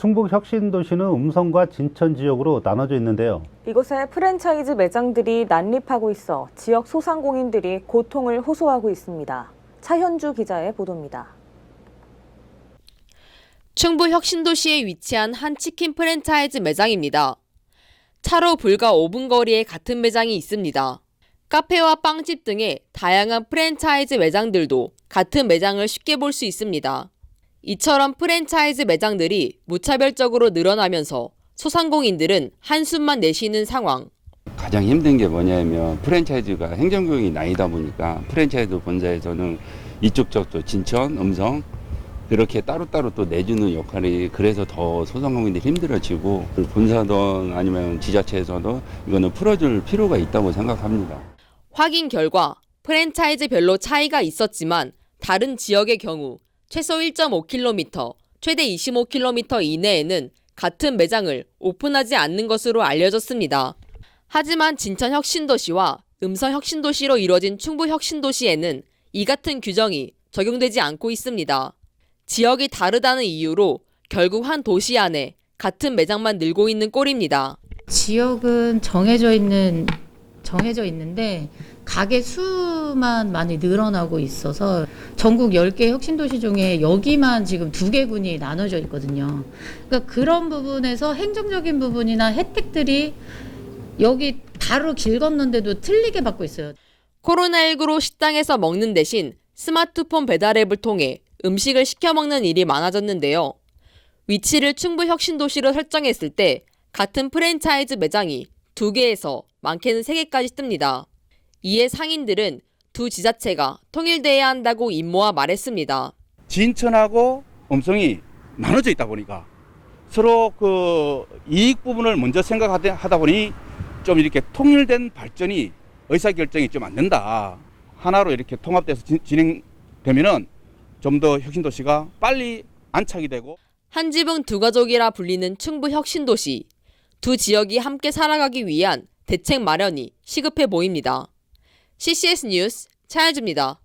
충북 혁신도시는 음성과 진천 지역으로 나눠져 있는데요. 이곳에 프랜차이즈 매장들이 난립하고 있어 지역 소상공인들이 고통을 호소하고 있습니다. 차현주 기자의 보도입니다. 충북 혁신도시에 위치한 한 치킨 프랜차이즈 매장입니다. 차로 불과 5분 거리에 같은 매장이 있습니다. 카페와 빵집 등의 다양한 프랜차이즈 매장들도 같은 매장을 쉽게 볼 수 있습니다. 이처럼 프랜차이즈 매장들이 무차별적으로 늘어나면서 소상공인들은 한숨만 내쉬는 상황. 가장 힘든 게 뭐냐면 프랜차이즈가 행정교육이 나이다 보니까 프랜차이즈 본사에서는 이쪽 저쪽 진천, 음성 이렇게 따로따로 또 내주는 역할이 그래서 더 소상공인들이 힘들어지고 본사든 아니면 지자체에서도 이거는 풀어줄 필요가 있다고 생각합니다. 확인 결과 프랜차이즈별로 차이가 있었지만 다른 지역의 경우 최소 1.5km, 최대 25km 이내에는 같은 매장을 오픈하지 않는 것으로 알려졌습니다. 하지만 진천 혁신도시와 음성 혁신도시로 이뤄진 충북 혁신도시에는 이 같은 규정이 적용되지 않고 있습니다. 지역이 다르다는 이유로 결국 한 도시 안에 같은 매장만 늘고 있는 꼴입니다. 지역은 정해져 있는 정해져 있는데 가게 수만 많이 늘어나고 있어서 전국 10개 혁신도시 중에 여기만 지금 두 개 군이 나눠져 있거든요. 그러니까 그런 부분에서 행정적인 부분이나 혜택들이 여기 바로 길 건너는데도 틀리게 받고 있어요. 코로나19로 식당에서 먹는 대신 스마트폰 배달 앱을 통해 음식을 시켜 먹는 일이 많아졌는데요. 위치를 충북 혁신도시로 설정했을 때 같은 프랜차이즈 매장이 두 개에서 많게는 세 개까지 뜹니다. 이에 상인들은 두 지자체가 통일돼야 한다고 임모아 말했습니다. 진천하고 음성이 나눠져 있다 보니까 서로 그 이익 부분을 먼저 생각하다 하다 보니 좀 이렇게 통일된 발전이 의사 결정이 좀 안 된다. 하나로 이렇게 통합돼서 진- 진행되면은 좀 더 혁신도시가 빨리 안착이 되고 한 지붕 두 가족이라 불리는 충북 혁신도시. 두 지역이 함께 살아가기 위한 대책 마련이 시급해 보입니다. CCS 뉴스 차현주입니다.